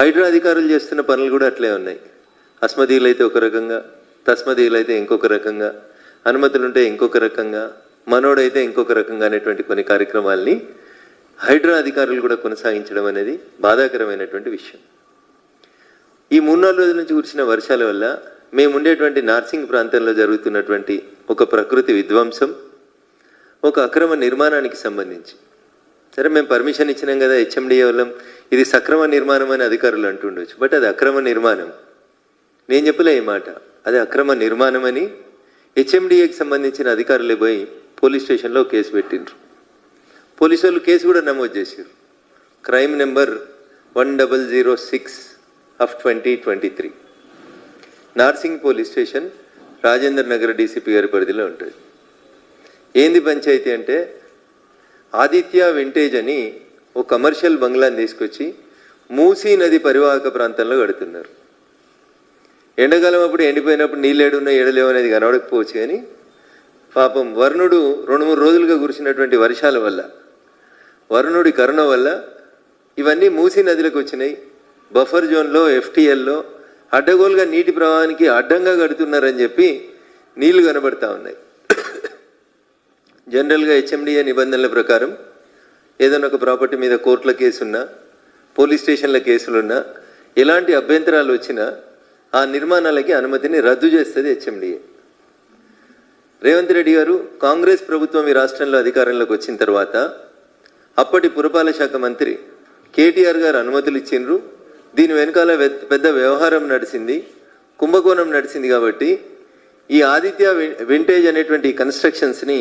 హైడ్రా అధికారులు చేస్తున్న పనులు కూడా అట్లే ఉన్నాయి. అస్మదీయులు అయితే ఒక రకంగా తస్మదీయులు అయితే ఇంకొక రకంగా అనుమతులు ఉంటే ఇంకొక రకంగా మనోడైతే ఇంకొక రకంగా అనేటువంటి కొన్ని కార్యక్రమాల్ని హైడ్రా అధికారులు కూడా కొనసాగించడం అనేది బాధాకరమైనటువంటి విషయం. ఈ మూడు నాలుగు రోజుల నుంచి కురిసిన వర్షాల వల్ల మేము ఉండేటువంటి నార్సింగ్ ప్రాంతంలో జరుగుతున్నటువంటి ఒక ప్రకృతి విధ్వంసం ఒక అక్రమ నిర్మాణానికి సంబంధించి సరే మేము పర్మిషన్ ఇచ్చినాం కదా హెచ్ఎండిఏ వాళ్ళం. ఇది సక్రమ నిర్మాణం అని అధికారులు అంటుండొచ్చు. బట్ అది అక్రమ నిర్మాణం. నేను చెప్పలే ఈ మాట. అది అక్రమ నిర్మాణం అని హెచ్ఎండిఏకి సంబంధించిన అధికారులే పోయి పోలీస్ స్టేషన్లో కేసు పెట్టిండ్రు. పోలీసు వాళ్ళు కేసు కూడా నమోదు చేశారు crime number one double zero six of twenty twenty three. Narsing police station Rajendra Nagar DCP గారి పరిధిలో ఉంటుంది. ఏంది పంచాయతీ అంటే ఆదిత్య వింటేజ్ అని ఒక కమర్షియల్ బంగ్లాని తీసుకొచ్చి మూసీ నది పరివాహక ప్రాంతంలో కడుతున్నారు. ఎండాకాలం అప్పుడు ఎండిపోయినప్పుడు నీళ్ళు ఏడున్నా ఏడలేవు అనేది కనబడకపోవచ్చు కానీ పాపం వరుణుడు రెండు మూడు రోజులుగా కురిసినటువంటి వర్షాల వల్ల వరుణుడి కరుణ వల్ల ఇవన్నీ మూసీ నదిలకు వచ్చినాయి. బఫర్ జోన్లో ఎఫ్టీఎల్లో అడ్డగోలుగా నీటి ప్రవాహానికి అడ్డంగా కడుతున్నారని చెప్పి నీళ్ళు కనబడతా ఉన్నాయి. జనరల్గా హెచ్ఎండిఏ నిబంధనల ప్రకారం ఏదైనా ఒక ప్రాపర్టీ మీద కోర్టుల కేసున్నా పోలీస్ స్టేషన్ల కేసులున్నా ఎలాంటి అభ్యంతరాలు వచ్చినా ఆ నిర్మాణాలకి అనుమతిని రద్దు చేస్తుంది హెచ్ఎండిఏ. రేవంత్ రెడ్డి గారు కాంగ్రెస్ ప్రభుత్వం ఈ రాష్ట్రంలో అధికారంలోకి వచ్చిన తర్వాత అప్పటి పురపాలక శాఖ మంత్రి కేటీఆర్ గారు అనుమతులు ఇచ్చిండ్రు. దీని వెనకాల పెద్ద వ్యవహారం నడిచింది కుంభకోణం నడిచింది కాబట్టి ఈ ఆదిత్య వింటేజ్ అనేటువంటి కన్స్ట్రక్షన్స్ని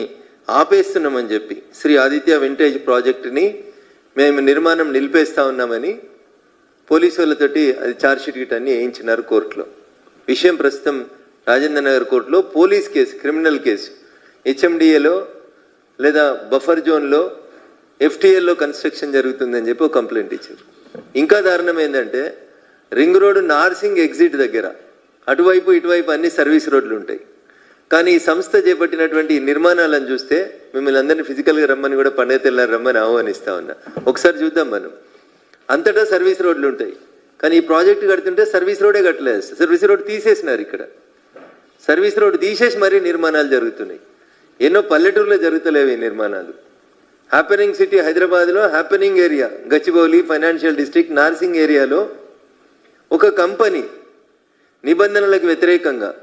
ఆపేస్తున్నామని చెప్పి శ్రీ ఆదిత్య వింటేజ్ ప్రాజెక్టుని మేము నిర్మాణం నిలిపేస్తా ఉన్నామని పోలీసు వాళ్ళతోటి అది ఛార్జ్షీట్ గిట్ అన్ని వేయించినారు కోర్టులో. విషయం ప్రస్తుతం రాజేంద్ర నగర్ కోర్టులో పోలీస్ కేసు క్రిమినల్ కేసు. హెచ్ఎండిఏలో లేదా బఫర్ జోన్లో ఎఫ్టీఏలో కన్స్ట్రక్షన్ జరుగుతుందని చెప్పి ఒక కంప్లైంట్ ఇచ్చారు. ఇంకా దారుణం ఏంటంటే రింగ్ రోడ్ నార్సింగ్ ఎగ్జిట్ దగ్గర అటువైపు ఇటువైపు అన్ని సర్వీస్ రోడ్లు ఉంటాయి. కానీ ఈ సంస్థ చేపట్టినటువంటి నిర్మాణాలను చూస్తే మిమ్మల్ని అందరినీ ఫిజికల్గా రమ్మని కూడా పండుగ రమ్మని ఆహ్వానిస్తా ఉన్నా. ఒకసారి చూద్దాం మనం. అంతటా సర్వీస్ రోడ్లు ఉంటాయి. కానీ ఈ ప్రాజెక్ట్ కడుతుంటే సర్వీస్ రోడే కట్టలేదు. సర్వీస్ రోడ్ తీసేసినారు ఇక్కడ. సర్వీస్ రోడ్ తీసేసి మరీ నిర్మాణాలు జరుగుతున్నాయి. ఎన్నో పల్లెటూరులో జరుగుతలేవు ఈ నిర్మాణాలు. హ్యాపెనింగ్ సిటీ హైదరాబాద్లో happening area Gachibowli financial district Narsing ఏరియాలో ఒక కంపెనీ నిబంధనలకు వ్యతిరేకంగా